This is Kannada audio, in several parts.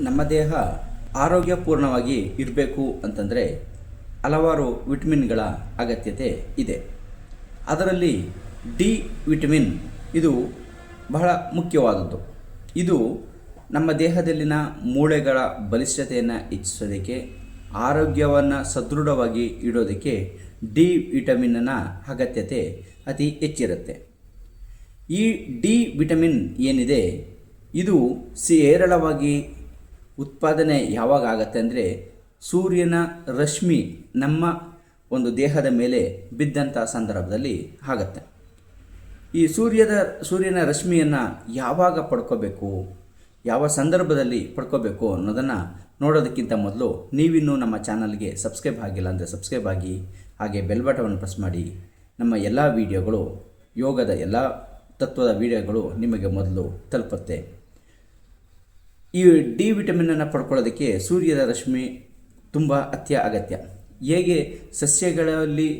ನಮ್ಮ ದೇಹ ಆರೋಗ್ಯಪೂರ್ಣವಾಗಿ ಇರಬೇಕು ಅಂತಂದರೆ ಹಲವಾರು ವಿಟಮಿನ್ಗಳ ಅಗತ್ಯತೆ ಇದೆ. ಅದರಲ್ಲಿ ಡಿ ವಿಟಮಿನ್ ಇದು ಬಹಳ ಮುಖ್ಯವಾದದ್ದು. ಇದು ನಮ್ಮ ದೇಹದಲ್ಲಿನ ಮೂಳೆಗಳ ಬಲಿಷ್ಠತೆಯನ್ನು ಹೆಚ್ಚಿಸೋದಕ್ಕೆ, ಆರೋಗ್ಯವನ್ನು ಸದೃಢವಾಗಿ ಇಡೋದಕ್ಕೆ ಡಿ ವಿಟಮಿನ್ನ ಅಗತ್ಯತೆ ಅತಿ ಹೆಚ್ಚಿರುತ್ತೆ. ಈ ಡಿ ವಿಟಮಿನ್ ಏನಿದೆ, ಇದು ಹೇರಳವಾಗಿ ಉತ್ಪಾದನೆ ಯಾವಾಗ ಆಗತ್ತೆ ಅಂದರೆ ಸೂರ್ಯನ ರಶ್ಮಿ ನಮ್ಮ ಒಂದು ದೇಹದ ಮೇಲೆ ಬಿದ್ದಂಥ ಸಂದರ್ಭದಲ್ಲಿ ಆಗತ್ತೆ. ಈ ಸೂರ್ಯದ, ಸೂರ್ಯನ ರಶ್ಮಿಯನ್ನು ಯಾವಾಗ ಪಡ್ಕೋಬೇಕು, ಯಾವ ಸಂದರ್ಭದಲ್ಲಿ ಪಡ್ಕೋಬೇಕು ಅನ್ನೋದನ್ನು ನೋಡೋದಕ್ಕಿಂತ ಮೊದಲು ನೀವಿನ್ನೂ ನಮ್ಮ ಚಾನಲ್ಗೆ ಸಬ್ಸ್ಕ್ರೈಬ್ ಆಗಿಲ್ಲ ಅಂದರೆ ಸಬ್ಸ್ಕ್ರೈಬ್ ಆಗಿ, ಹಾಗೆ ಬೆಲ್ ಬಟವನ್ನು ಪ್ರೆಸ್ ಮಾಡಿ. ನಮ್ಮ ಎಲ್ಲ ವಿಡಿಯೋಗಳು ಯೋಗದ ಎಲ್ಲ ತತ್ವದ ವಿಡಿಯೋಗಳು ನಿಮಗೆ ಮೊದಲು ತಲುಪುತ್ತೆ. ಈ ಡಿ ವಿಟಮಿನನ್ನು ಪಡ್ಕೊಳ್ಳೋದಕ್ಕೆ ಸೂರ್ಯದ ರಶ್ಮಿ ತುಂಬ ಅತ್ಯ ಅಗತ್ಯ ಹೇಗೆ ಸಸ್ಯಗಳಲ್ಲಿ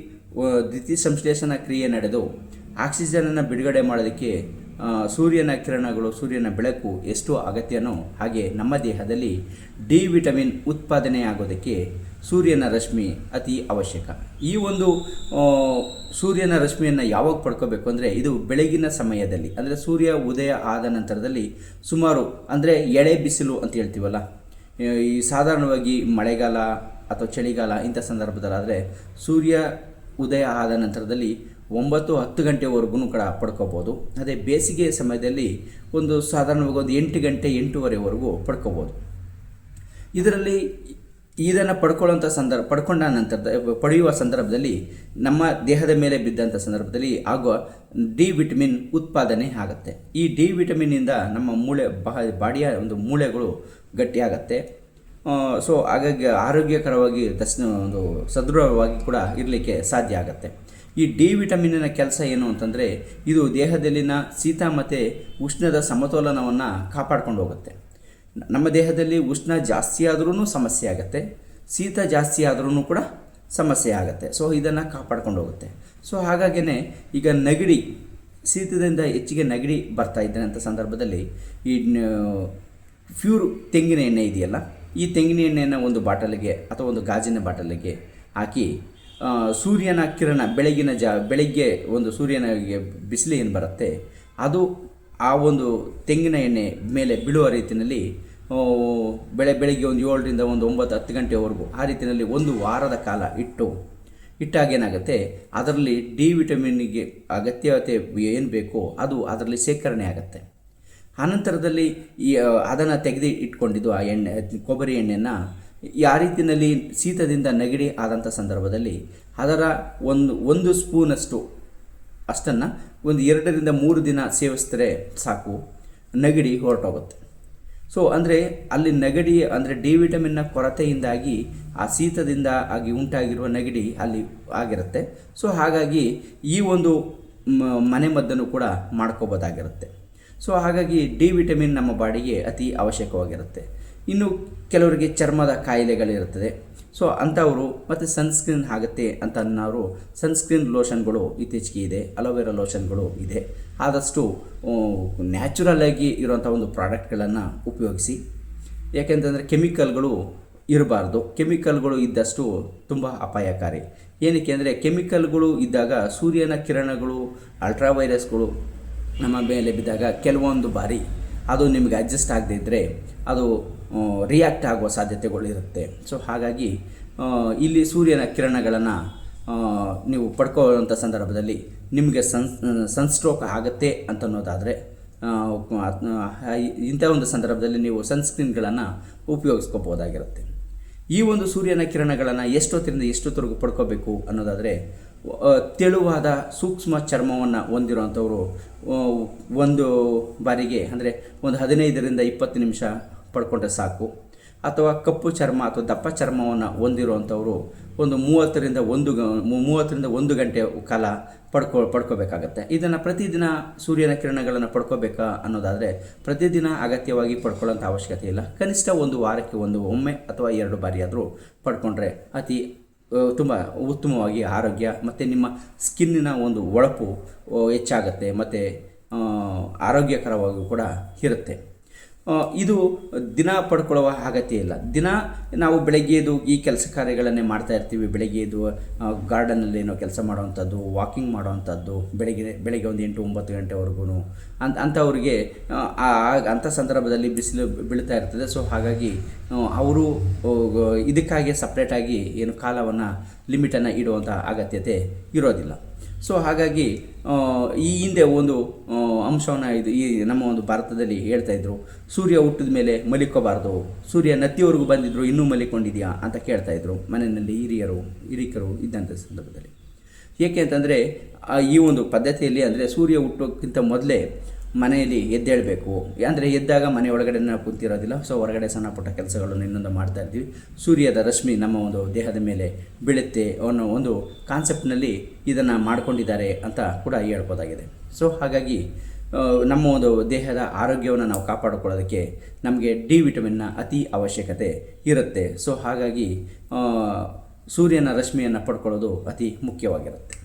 ದ್ವಿತೀಯ ಸಂಶ್ಲೇಷಣಾ ಕ್ರಿಯೆ ನಡೆದು ಆಕ್ಸಿಜನನ್ನು ಬಿಡುಗಡೆ ಮಾಡೋದಕ್ಕೆ ಸೂರ್ಯನ ಕಿರಣಗಳು, ಸೂರ್ಯನ ಬೆಳಕು ಎಷ್ಟು ಅಗತ್ಯನೋ ಹಾಗೆ ನಮ್ಮ ದೇಹದಲ್ಲಿ ಡಿ ವಿಟಮಿನ್ ಉತ್ಪಾದನೆ ಆಗೋದಕ್ಕೆ ಸೂರ್ಯನ ರಶ್ಮಿ ಅತಿ ಅವಶ್ಯಕ. ಈ ಒಂದು ಸೂರ್ಯನ ರಶ್ಮಿಯನ್ನು ಯಾವಾಗ ಪಡ್ಕೋಬೇಕು ಅಂದರೆ ಇದು ಬೆಳಗಿನ ಸಮಯದಲ್ಲಿ, ಅಂದರೆ ಸೂರ್ಯ ಉದಯ ಆದ ನಂತರದಲ್ಲಿ ಸುಮಾರು, ಅಂದರೆ ಎಳೆ ಬಿಸಿಲು ಅಂತ ಹೇಳ್ತೀವಲ್ಲ ಈ ಸಾಧಾರಣವಾಗಿ ಮಳೆಗಾಲ ಅಥವಾ ಚಳಿಗಾಲ ಇಂಥ ಸಂದರ್ಭದಲ್ಲಾದರೆ ಸೂರ್ಯ ಉದಯ ಆದ ನಂತರದಲ್ಲಿ ಒಂಬತ್ತು ಹತ್ತು ಗಂಟೆವರೆಗೂ ಕೂಡ ಪಡ್ಕೋಬೋದು. ಅದೇ ಬೇಸಿಗೆ ಸಮಯದಲ್ಲಿ ಒಂದು ಸಾಧಾರಣವಾಗಿ ಒಂದು ಎಂಟು ಗಂಟೆ ಎಂಟೂವರೆವರೆಗೂ ಪಡ್ಕೋಬೋದು. ಇದರಲ್ಲಿ ಇದನ್ನು ಪಡ್ಕೊಳ್ಳೋಂಥ ಸಂದರ್ಭ, ಪಡ್ಕೊಂಡ ನಂತರದ, ಪಡೆಯುವ ಸಂದರ್ಭದಲ್ಲಿ ನಮ್ಮ ದೇಹದ ಮೇಲೆ ಬಿದ್ದಂಥ ಸಂದರ್ಭದಲ್ಲಿ ಆಗುವ ಡಿ ವಿಟಮಿನ್ ಉತ್ಪಾದನೆ ಆಗುತ್ತೆ. ಈ ಡಿ ವಿಟಮಿನ್ನಿಂದ ನಮ್ಮ ಮೂಳೆ, ಬಹ, ಬಾಡಿಯ ಒಂದು ಮೂಳೆಗಳು ಗಟ್ಟಿಯಾಗತ್ತೆ. ಸೊ ಹಾಗಾಗಿ ಆರೋಗ್ಯಕರವಾಗಿ ದಸ್ ಒಂದು ಸದೃಢವಾಗಿ ಕೂಡ ಇರಲಿಕ್ಕೆ ಸಾಧ್ಯ ಆಗುತ್ತೆ. ಈ ಡಿ ವಿಟಮಿನ್ನಿನ ಕೆಲಸ ಏನು ಅಂತಂದರೆ, ಇದು ದೇಹದಲ್ಲಿನ ಶೀತ ಮತ್ತು ಉಷ್ಣದ ಸಮತೋಲನವನ್ನು ಕಾಪಾಡ್ಕೊಂಡು ಹೋಗುತ್ತೆ. ನಮ್ಮ ದೇಹದಲ್ಲಿ ಉಷ್ಣ ಜಾಸ್ತಿ ಆದ್ರೂ ಸಮಸ್ಯೆ ಆಗುತ್ತೆ, ಶೀತ ಜಾಸ್ತಿ ಆದ್ರೂ ಕೂಡ ಸಮಸ್ಯೆ ಆಗುತ್ತೆ. ಸೊ ಇದನ್ನು ಕಾಪಾಡ್ಕೊಂಡು ಹೋಗುತ್ತೆ. ಸೊ ಹಾಗಾಗಿನೇ ಈಗ ನೆಗಡಿ, ಶೀತದಿಂದ ಹೆಚ್ಚಿಗೆ ನೆಗಡಿ ಬರ್ತಾ ಇದ್ದಂಥ ಸಂದರ್ಭದಲ್ಲಿ ಈ ಫ್ಯೂರ್ ತೆಂಗಿನ ಎಣ್ಣೆ ಇದೆಯಲ್ಲ, ಈ ತೆಂಗಿನ ಎಣ್ಣೆಯನ್ನು ಒಂದು ಬಾಟಲಿಗೆ ಅಥವಾ ಒಂದು ಗಾಜಿನ ಬಾಟಲಿಗೆ ಹಾಕಿ ಸೂರ್ಯನ ಕಿರಣ, ಬೆಳಗಿನ ಜಾ, ಬೆಳಗ್ಗೆ ಒಂದು ಸೂರ್ಯನ ಬಿಸಿಲು ಏನು ಬರುತ್ತೆ, ಅದು ಆ ಒಂದು ತೆಂಗಿನ ಎಣ್ಣೆ ಮೇಲೆ ಬೀಳುವ ರೀತಿಯಲ್ಲಿ ಬೆಳೆ ಬೆಳಗ್ಗೆ ಒಂದು ಏಳರಿಂದ ಒಂದು ಒಂಬತ್ತು ಹತ್ತು ಗಂಟೆವರೆಗೂ ಆ ರೀತಿಯಲ್ಲಿ ಒಂದು ವಾರದ ಕಾಲ ಇಟ್ಟು, ಇಟ್ಟಾಗ ಏನಾಗುತ್ತೆ? ಅದರಲ್ಲಿ ಡಿ ವಿಟಮಿನ್ಗೆ ಅಗತ್ಯತೆ ಏನು ಬೇಕೋ ಅದು ಅದರಲ್ಲಿ ಶೇಖರಣೆ ಆಗುತ್ತೆ. ಆನಂತರದಲ್ಲಿ ಈ ಅದನ್ನು ತೆಗೆದು ಇಟ್ಕೊಂಡಿದ್ದು ಆ ಎಣ್ಣೆ, ಕೊಬ್ಬರಿ ಎಣ್ಣೆಯನ್ನು ಆ ರೀತಿಯಲ್ಲಿ ಶೀತದಿಂದ ನೆಗಡಿ ಆದಂಥ ಸಂದರ್ಭದಲ್ಲಿ ಅದರ ಒಂದು ಒಂದು ಸ್ಪೂನಷ್ಟು ಅಷ್ಟನ್ನು ಒಂದು ಎರಡರಿಂದ ಮೂರು ದಿನ ಸೇವಿಸಿದ್ರೆ ಸಾಕು, ನೆಗಡಿ ಹೊರಟೋಗುತ್ತೆ. ಸೊ ಅಂದರೆ ಅಲ್ಲಿ ನೆಗಡಿ, ಅಂದರೆ ಡಿ ವಿಟಮಿನ್ನ ಕೊರತೆಯಿಂದಾಗಿ, ಆ ಶೀತದಿಂದ ಆಗಿ ಉಂಟಾಗಿರುವ ನೆಗಡಿ ಅಲ್ಲಿ ಆಗಿರುತ್ತೆ. ಸೊ ಹಾಗಾಗಿ ಈ ಒಂದು ಮನೆಮದ್ದನ್ನು ಕೂಡ ಮಾಡ್ಕೋಬೋದಾಗಿರುತ್ತೆ. ಸೊ ಹಾಗಾಗಿ ಡಿ ವಿಟಮಿನ್ ನಮ್ಮ ಬಾಡಿಗೆ ಅತಿ ಅವಶ್ಯಕವಾಗಿರುತ್ತೆ. ಇನ್ನು ಕೆಲವರಿಗೆ ಚರ್ಮದ ಕಾಯಿಲೆಗಳಿರುತ್ತದೆ. ಸೊ ಅಂಥವರು ಮತ್ತು ಸನ್ಸ್ಕ್ರೀನ್ ಆಗುತ್ತೆ ಅಂತ ಅನ್ನೋರು ಸನ್ಸ್ಕ್ರೀನ್ ಲೋಷನ್ಗಳು ಇತ್ತೀಚೆಗೆ ಇದೆ, ಅಲೋವೆರಾ ಲೋಷನ್ಗಳು ಇದೆ. ಆದಷ್ಟು ನ್ಯಾಚುರಲ್ ಆಗಿ ಇರುವಂಥ ಒಂದು ಪ್ರಾಡಕ್ಟ್ಗಳನ್ನು ಉಪಯೋಗಿಸಿ. ಯಾಕೆಂತಂದರೆ ಕೆಮಿಕಲ್ಗಳು ಇರಬಾರ್ದು. ಕೆಮಿಕಲ್ಗಳು ಇದ್ದಷ್ಟು ತುಂಬ ಅಪಾಯಕಾರಿ. ಏನಕ್ಕೆ ಅಂದರೆ ಕೆಮಿಕಲ್ಗಳು ಇದ್ದಾಗ ಸೂರ್ಯನ ಕಿರಣಗಳು ಅಲ್ಟ್ರಾ ವೈರಸ್ಗಳು ನಮ್ಮ ಮೇಲೆ ಬಿದ್ದಾಗ ಕೆಲವೊಂದು ಬಾರಿ ಅದು ನಿಮಗೆ ಅಡ್ಜಸ್ಟ್ ಆಗದೇ ಇದ್ದರೆ ಅದು ರಿಯಾಕ್ಟ್ ಆಗುವ ಸಾಧ್ಯತೆಗಳಿರುತ್ತೆ. ಸೊ ಹಾಗಾಗಿ ಇಲ್ಲಿ ಸೂರ್ಯನ ಕಿರಣಗಳನ್ನು ನೀವು ಪಡ್ಕೊಳ್ಳುವಂಥ ಸಂದರ್ಭದಲ್ಲಿ ನಿಮಗೆ ಸನ್ ಸನ್ಸ್ಟ್ರೋಕ್ ಆಗುತ್ತೆ ಅಂತ ಅನ್ನೋದಾದರೆ ಇಂಥ ಒಂದು ಸಂದರ್ಭದಲ್ಲಿ ನೀವು ಸನ್ಸ್ಕ್ರೀನ್ಗಳನ್ನು ಉಪಯೋಗಿಸ್ಕೋಬೋದಾಗಿರುತ್ತೆ ಈ ಒಂದು ಸೂರ್ಯನ ಕಿರಣಗಳನ್ನು ಎಷ್ಟೊತ್ತಿನಿಂದ ಎಷ್ಟೊತ್ತರೆಗೂ ಪಡ್ಕೋಬೇಕು ಅನ್ನೋದಾದರೆ ತೆಳುವಾದ ಸೂಕ್ಷ್ಮ ಚರ್ಮವನ್ನು ಹೊಂದಿರುವಂಥವರು ಒಂದು ಬಾರಿಗೆ, ಅಂದರೆ ಒಂದು ಹದಿನೈದರಿಂದ ಇಪ್ಪತ್ತು ನಿಮಿಷ ಪಡ್ಕೊಂಡ್ರೆ ಸಾಕು. ಅಥವಾ ಕಪ್ಪು ಚರ್ಮ ಅಥವಾ ದಪ್ಪ ಚರ್ಮವನ್ನು ಹೊಂದಿರುವಂಥವರು ಒಂದು ಮೂವತ್ತರಿಂದ ಒಂದು ಮೂವತ್ತರಿಂದ ಒಂದು ಗಂಟೆ ಕಾಲ ಪಡ್ಕೊ, ಪಡ್ಕೋಬೇಕಾಗತ್ತೆ. ಇದನ್ನು ಪ್ರತಿದಿನ ಸೂರ್ಯನ ಕಿರಣಗಳನ್ನು ಪಡ್ಕೋಬೇಕಾ ಅನ್ನೋದಾದರೆ ಪ್ರತಿದಿನ ಅಗತ್ಯವಾಗಿ ಪಡ್ಕೊಳ್ಳೋಂಥ ಅವಶ್ಯಕತೆ ಇಲ್ಲ. ಕನಿಷ್ಠ ಒಂದು ವಾರಕ್ಕೆ ಒಂದು ಒಮ್ಮೆ ಅಥವಾ ಎರಡು ಬಾರಿಯಾದರೂ ಪಡ್ಕೊಂಡ್ರೆ ಅತಿ ತುಂಬ ಉತ್ತಮವಾಗಿ ಆರೋಗ್ಯ ಮತ್ತು ನಿಮ್ಮ ಸ್ಕಿನ್ನಿನ ಒಂದು ಒಳಪು ಹೆಚ್ಚಾಗುತ್ತೆ, ಮತ್ತು ಆರೋಗ್ಯಕರವಾಗೂ ಕೂಡ ಇರುತ್ತೆ. ಇದು ದಿನ ಪಡ್ಕೊಳ್ಳುವ ಅಗತ್ಯ ಇಲ್ಲ. ದಿನ ನಾವು ಬೆಳಗ್ಗೆ ಎದ್ದು ಈ ಕೆಲಸ ಕಾರ್ಯಗಳನ್ನೇ ಮಾಡ್ತಾ ಇರ್ತೀವಿ. ಬೆಳಗ್ಗೆ ಎದ್ದು ಗಾರ್ಡನಲ್ಲಿ ಏನೋ ಕೆಲಸ ಮಾಡೋವಂಥದ್ದು, ವಾಕಿಂಗ್ ಮಾಡುವಂಥದ್ದು, ಬೆಳಗ್ಗೆ ಬೆಳಗ್ಗೆ ಒಂದು ಎಂಟು ಒಂಬತ್ತು ಗಂಟೆವರೆಗೂ ಅಂತ ಅಂಥವ್ರಿಗೆ ಅಂಥ ಸಂದರ್ಭದಲ್ಲಿ ಬಿಸಿಲು ಬೀಳ್ತಾ ಇರ್ತದೆ. ಸೊ ಹಾಗಾಗಿ ಅವರು ಇದಕ್ಕಾಗಿ, ಸಪ್ರೇಟಾಗಿ ಏನು ಕಾಲವನ್ನು ಲಿಮಿಟನ್ನು ಇಡುವಂಥ ಅಗತ್ಯತೆ ಇರೋದಿಲ್ಲ. ಸೊ ಹಾಗಾಗಿ ಈ ಹಿಂದೆ ಒಂದು ಅಂಶವನ್ನು ಇದು ಈ ನಮ್ಮ ಒಂದು ಭಾರತದಲ್ಲಿ ಹೇಳ್ತಾ ಇದ್ರು. ಸೂರ್ಯ ಹುಟ್ಟಿದ ಮೇಲೆ ಮಲಿಕೋಬಾರ್ದು. ಸೂರ್ಯ ನತ್ತಿವರೆಗೂ ಬಂದಿದ್ರು, ಇನ್ನೂ ಮಲಿಕೊಂಡಿದೆಯಾ ಅಂತ ಕೇಳ್ತಾ ಇದ್ರು. ಮನೆಯಲ್ಲಿ ಹಿರಿಯರು, ಹಿರಿಕರು ಇದ್ದಂಥ ಸಂದರ್ಭದಲ್ಲಿ. ಏಕೆ ಅಂತಂದರೆ ಈ ಒಂದು ಪದ್ಧತಿಯಲ್ಲಿ ಅಂದರೆ ಸೂರ್ಯ ಹುಟ್ಟೋಕ್ಕಿಂತ ಮೊದಲೇ ಮನೆಯಲ್ಲಿ ಎದ್ದೇಳಬೇಕು. ಅಂದರೆ ಎದ್ದಾಗ ಮನೆ ಒಳಗಡೆ ನಾವು ಕುಂತಿರೋದಿಲ್ಲ. ಸೊ ಹೊರಗಡೆ ಸಣ್ಣ ಪುಟ್ಟ ಕೆಲಸಗಳನ್ನು ಇನ್ನೊಂದು ಮಾಡ್ತಾ ಇರ್ತೀವಿ. ಸೂರ್ಯದ ರಶ್ಮಿ ನಮ್ಮ ಒಂದು ದೇಹದ ಮೇಲೆ ಬೀಳುತ್ತೆ ಅನ್ನೋ ಒಂದು ಕಾನ್ಸೆಪ್ಟ್ನಲ್ಲಿ ಇದನ್ನು ಮಾಡ್ಕೊಂಡಿದ್ದಾರೆ ಅಂತ ಕೂಡ ಹೇಳ್ಬೋದಾಗಿದೆ. ಸೊ ಹಾಗಾಗಿ ನಮ್ಮ ಒಂದು ದೇಹದ ಆರೋಗ್ಯವನ್ನು ನಾವು ಕಾಪಾಡಿಕೊಳ್ಳೋದಕ್ಕೆ ನಮಗೆ ಡಿ ವಿಟಮಿನ್ನ ಅತಿ ಅವಶ್ಯಕತೆ ಇರುತ್ತೆ. ಸೊ ಹಾಗಾಗಿ ಸೂರ್ಯನ ರಶ್ಮಿಯನ್ನು ಪಡ್ಕೊಳ್ಳೋದು ಅತಿ ಮುಖ್ಯವಾಗಿರುತ್ತೆ.